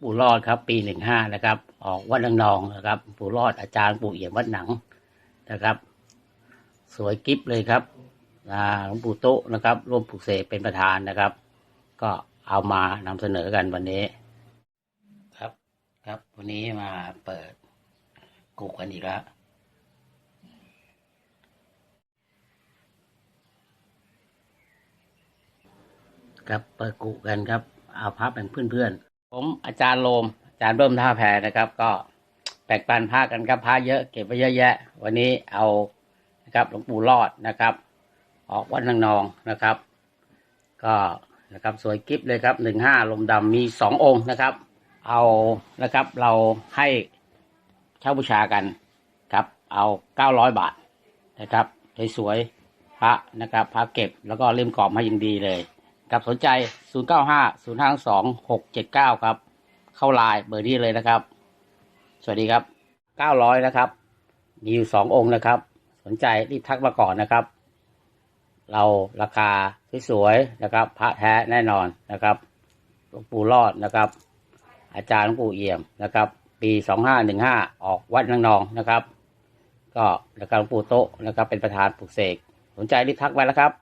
ปู่รอดครับ ปีหนึ่งห้านะครับ ออกวัดนางนองนะครับ ปู่รอดอาจารย์ปู่เอี่ยมวัดหนังนะครับ สวยกิฟเลยครับหลวงปู่โต๊ะนะครับ ร่วมปลุกเสกเป็นประธานนะครับ ก็เอามานำเสนอกันวันนี้ ครับครับวันนี้มาเปิดกุกกันอีกแล้วครับเปิดกุกันครับ เอาพระเป็นเพื่อนๆ ผมอาจารย์โลมอาจารย์เบิ้มท่าแพนะครับ ก็แบ่งปันพระกันครับพระเยอะเก็บไว้เยอะแยะ วันนี้เอานะครับหลวงปู่รอดนะครับ ออกวัดนางนองนะครับ ก็นะครับสวยกิฟเลยครับหนึ่งห้าลมดำมีสององค์นะครับ เอานะครับเราให้เช่าบูชากันครับ เอาเก้าร้อยบาทนะครับสวยๆพระนะครับพระเก็บแล้วก็เล่มกรอบมาอย่างดีเลยครับสนใจ 0 9 5 0 5 2 6 7 9ครับ เข้าไลน์เบอร์นี้เลยนะครับ สวัสดีครับ900นะครับ มีอยู่2องค์นะครับ สนใจรีบทักมาก่อนนะครับ เราราคาสวยๆนะครับ พระแท้แน่นอนนะครับหลวงปู่รอดนะครับ อาจารย์หลวงปู่เอี่ยมนะครับ ปี2515ออกวัดนางนองนะครับ ก็แล้วก็หลวงปู่โตะนะครับ เป็นประธานปลุกเสกสนใจรีบทักไว้แล้วครับ